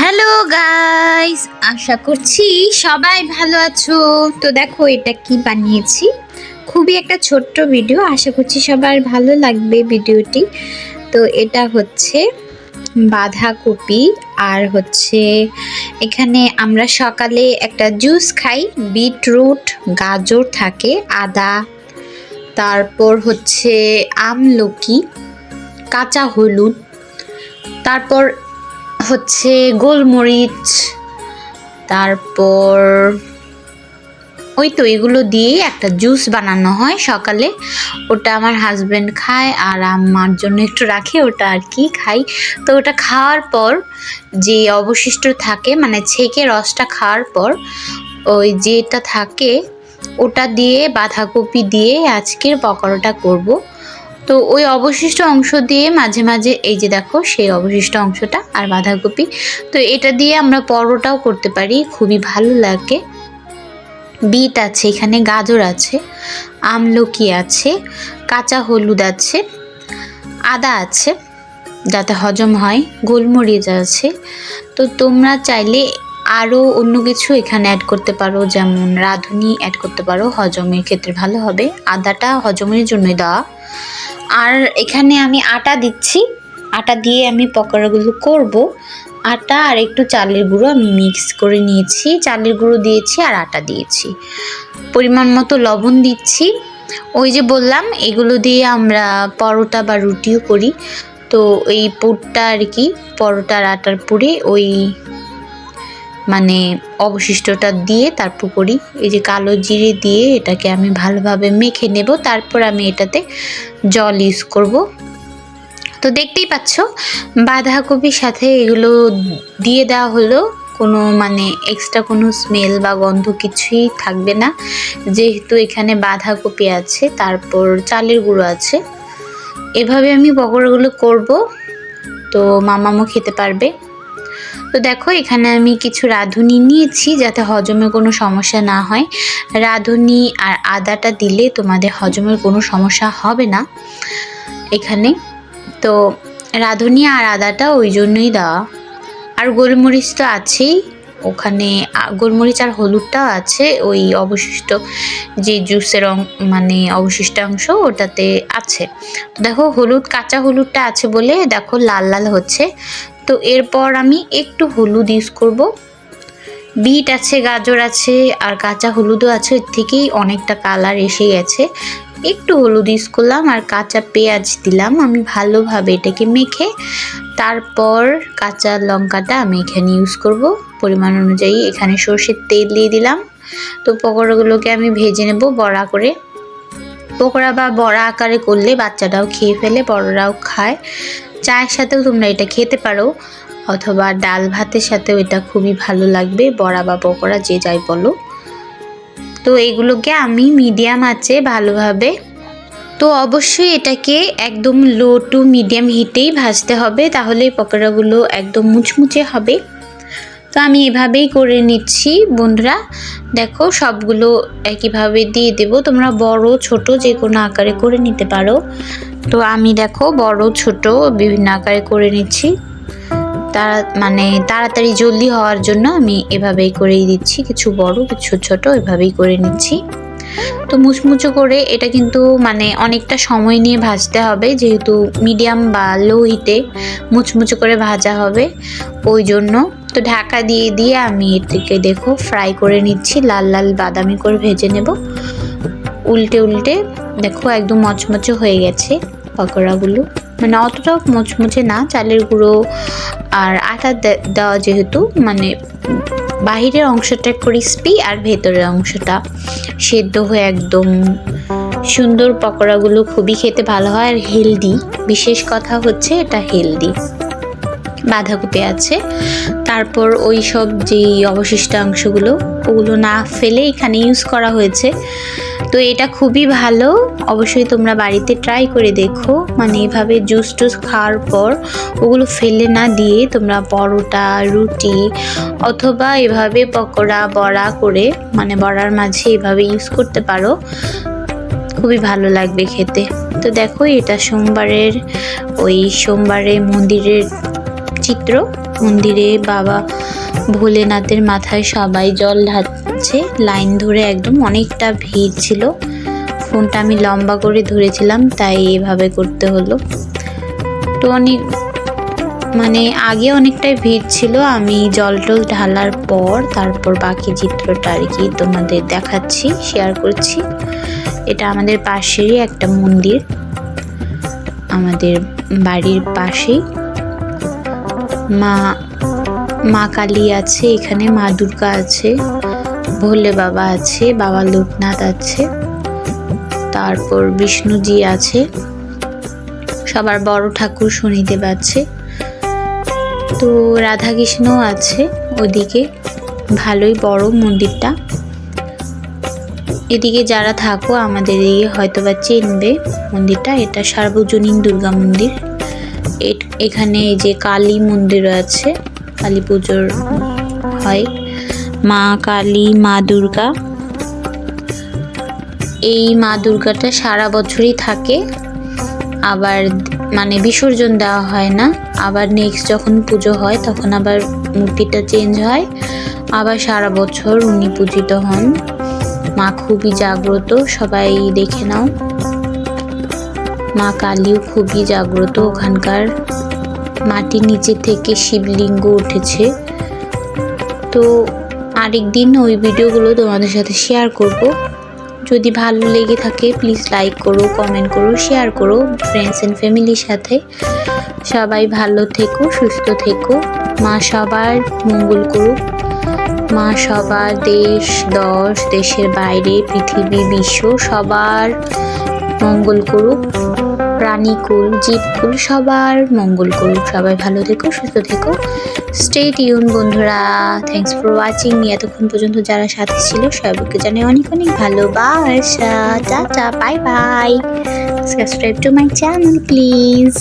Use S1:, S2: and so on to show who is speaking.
S1: Hello guys আশা করছি সবাই ভালো আছো। তো দেখো, এটা কি বানিয়েছি? খুবই একটা ছোট্ট ভিডিও আশা করছি সবার ভালো লাগবে ভিডিওটি তো এটা হচ্ছে বাঁধাকপি আর হচ্ছে এখানে আমরা সকালে একটা জুস খাই। বিটরুট, গাজর থাকে, আদা, তারপর হচ্ছে আমলকি, কাঁচা হলুদ, তারপর হচ্ছে গোলমরিচ, তারপর ওই তো এগুলো দিয়ে একটা জুস বানানো হয় সকালে। ওটা আমার হাজব্যান্ড খায় আর আমার জন্য একটু রাখে, ওটা আর কি খাই। তো ওটা খাওয়ার পর যে অবশিষ্ট থাকে মানে ছেঁকে রসটা খাওয়ার পর ওই যেটা থাকে, ওটা দিয়ে বাঁধাকপি দিয়ে আজকের পকোড়াটা করব। তো ওই অবশিষ্ট অংশ দিয়ে মাঝে মাঝে, এই যে দেখো সেই অবশিষ্ট অংশটা আর বাঁধাকপি, তো এটা দিয়ে আমরা পরোটাও করতে পারি, খুবই ভালো লাগে। বিট আছে এখানে, গাজর আছে আমলকি আছে, কাঁচা হলুদ আছে, আদা আছে, যাতে হজম হয়, গোলমরিচ আছে। তো তোমরা চাইলে আরও অন্য কিছু এখানে অ্যাড করতে পারো, যেমন রাঁধুনি অ্যাড করতে পারো, হজমের ক্ষেত্রে ভালো হবে। আদাটা হজমের জন্যই দেওয়া। আর এখানে আমি আটা দিচ্ছি। আটা দিয়ে আমি পকোড়াগুলো করব। আটা আর একটু চালের গুঁড়ো আমি মিক্স করে নিয়েছি। চালের গুঁড়ো দিয়েছি আর আটা দিয়েছি। পরিমাণ মতো লবণ দিচ্ছি। ওই যে বললাম, এগুলো দিয়ে আমরা পরোটা বা রুটিও করি। তো এই পুরটা আর কি পরোটার আটার পুরে ওই মানে অবশিষ্টটা দিয়ে তারপর করি এই যে কালো জিরে দিয়ে এটাকে আমি ভালোভাবে মেখে নেব। তারপর আমি এটাতে জল ইউজ করব। তো দেখতেই পাচ্ছ, বাঁধাকপির সাথে এগুলো দিয়ে দেওয়া হলো। কোনো মানে এক্সট্রা কোনো স্মেল বা গন্ধ কিছুই থাকবে না। যেহেতু এখানে বাঁধাকপি আছে, তারপর চালের গুঁড়ো আছে। এভাবে আমি পকোড়াগুলো করব। তো মামামও খেতে পারবে। তো দেখো, এখানে আমি কিছু রাঁধুনি নিয়েছি যাতে হজমে কোনো সমস্যা না হয়। রাঁধুনি আর আদাটা দিলে তোমাদের হজমের কোনো সমস্যা হবে না এখানে। তো রাঁধুনি আর আদাটা ওই জন্যই দেওয়া। আর গোলমরিচ তো আছেই। ওখানে গোলমরিচ আর হলুদটাও আছে, ওই অবশিষ্ট যে জুসের মানে অবশিষ্টাংশ ওটাতে আছে। দেখো, হলুদ, কাঁচা হলুদটা আছে বলে দেখো লাল লাল হচ্ছে। তো এরপর আমি একটু হলুদ ইউজ করব। বিট আছে, গাজর আছে, আর কাঁচা হলুদও আছে, এর থেকেই অনেকটা কালার এসে গেছে। একটু হলুদ ইউজ করলাম, আর কাঁচা পেঁয়াজ দিলাম আমি ভালোভাবে এটাকে মেখে। তারপর কাঁচা লঙ্কাটা আমি এখানে ইউজ করব। পরিমাণ অনুযায়ী এখানে সর্ষের তেল দিয়ে দিলাম। তো পকোড়াগুলোকে আমি ভেজে নেব বড়া করে। পকোড়া বা বড়া আকারে করলে বাচ্চাটাও খেয়ে ফেলে, বড়রাও খায়। চায়ের সাথেও তোমরা এটা খেতে পারো, অথবা ডাল ভাতের সাথেও এটা খুবই ভালো লাগবে, বড়া বা পকোড়া যে যাই বলো। তো এগুলোকে আমি মিডিয়াম আছে ভালোভাবে। তো অবশ্যই এটাকে একদম লো টু মিডিয়াম হিটেই ভাজতে হবে, তাহলে পকোড়াগুলো একদম মুচমুচে হবে। তো আমি এভাবেই করে নিচ্ছি, বন্ধুরা। দেখো, সবগুলো একইভাবে দিয়ে দেব। তোমরা বড়, ছোট যে কোনো আকারে করে নিতে পারো। তো আমি দেখো, বড়, ছোট বিভিন্ন আকারে করে নিচ্ছি। তারা মানে তাড়াতাড়ি জলদি হওয়ার জন্য আমি এভাবেই করেই দিচ্ছি। কিছু বড়, কিছু ছোট, এভাবেই করে নিচ্ছি। তো মুচমুচো করে এটা কিন্তু মানে অনেকটা সময় নিয়ে ভাজতে হবে। যেহেতু মিডিয়াম বা লো হিটে মুচমুচো করে ভাজা হবে, ওই জন্য তো ঢাকা দিয়ে দিয়ে আমি এটাকে দেখো ফ্রাই করে নিচ্ছি। লাল লাল বাদামি করে ভেজে নেব। উল্টে উল্টে দেখো একদম মচমচে হয়ে গেছে পকোড়াগুলো। মানে অতটাও মুচমুচে না, চালের গুঁড়ো আর আটা দেওয়া যেহেতু মানে বাহিরের অংশটা ক্রিস্পি আর ভেতরের অংশটা সেদ্ধ হয়ে একদম সুন্দর পকোড়াগুলো খুবই খেতে ভালো হয় আর হেলদি বিশেষ কথা হচ্ছে এটা হেলদি বাঁধাকপি আছে। তারপর ওই সব যেই অবশিষ্টাংশগুলো ওগুলো না ফেলে এখানে ইউজ করা হয়েছে। তো এটা খুবই ভালো। অবশ্যই তোমরা বাড়িতে ট্রাই করে দেখো। মানে এভাবে জুস টুস খাওয়ার পর ওগুলো ফেলে না দিয়ে তোমরা পরোটা, রুটি অথবা এভাবে পকোড়া, বড়া করে মানে বড়ার মাঝে এভাবে ইউজ করতে পারো। খুবই ভালো লাগবে খেতে। তো দেখো এটা সোমবারের, ওই সোমবারে মন্দিরের চিত্র। মন্দিরে বাবা ভোলেনাথের মাথায় সবাই জল ঢালছে। লাইন ধরে একদম অনেকটা ভিড় ছিল। ফোনটা আমি লম্বা করে ধরেছিলাম, তাই এভাবে করতে হলো। তো অনেক মানে আগে অনেকটাই ভিড় ছিল, আমি জল টল ঢালার পর তারপর বাকি চিত্রটা আর কি তোমাদের দেখাচ্ছি শেয়ার করছি। এটা আমাদের পাশেরই একটা মন্দির। আমাদের বাড়ির পাশেই। মা মা কালী আছে, এখানে মা দুর্গা আছে, ভোলে বাবা আছে, বাবা লোকনাথ আছে, তারপর বিষ্ণুজি আছে, সবার বড় ঠাকুর শনিদেব আছে, তো রাধাকৃষ্ণ আছে ওদিকে, ভালোই বড় মন্দিরটা। এদিকে যারা থাকো, আমাদের এই হয়তো বা চিনবে মন্দিরটা, এটা সার্বজনীন দুর্গা মন্দির। এখানে এই যে কালী মন্দির আছে, কালী পুজোর হয়, মা কালী, মা দুর্গা। এই মা দুর্গাটা সারা বছরই থাকে, আবার মানে বিসর্জন দেওয়া হয় না, আবার নেক্সট যখন পুজো হয় তখন আবার মূর্তিটা চেঞ্জ হয়, আবার সারা বছর উনি পূজিত হন। মা খুবই জাগ্রত, সবাই দেখে নাও। মা কালীও খুবই জাগ্রত। ওখানকার মাটির নিচে থেকে শিবলিঙ্গ উঠেছে। তো আরেকদিন ওই ভিডিওগুলো তোমাদের সাথে শেয়ার করব। যদি ভালো লেগে থাকে প্লিজ লাইক করো কমেন্ট করো শেয়ার করো ফ্রেন্ডস অ্যান্ড ফ্যামিলির সাথে। সবাই ভালো থেকো, সুস্থ থেকো। মা সবার মঙ্গল করুক। মা সবার দেশ, দশ, দেশের বাইরে, পৃথিবী, বিশ্ব সবার মঙ্গল করুক। প্রাণীকুল, জীবকুল, সবার মঙ্গল করুক সবাই ভালো থেকো, সুস্থ থেকো। স্টেট ইউন বন্ধুরা। থ্যাংকস ফর ওয়াচিং এতক্ষণ পর্যন্ত যারা সাথে ছিল, সবাইকে জানে অনেক অনেক ভালোবাসা। Tata bye bye subscribe to my channel please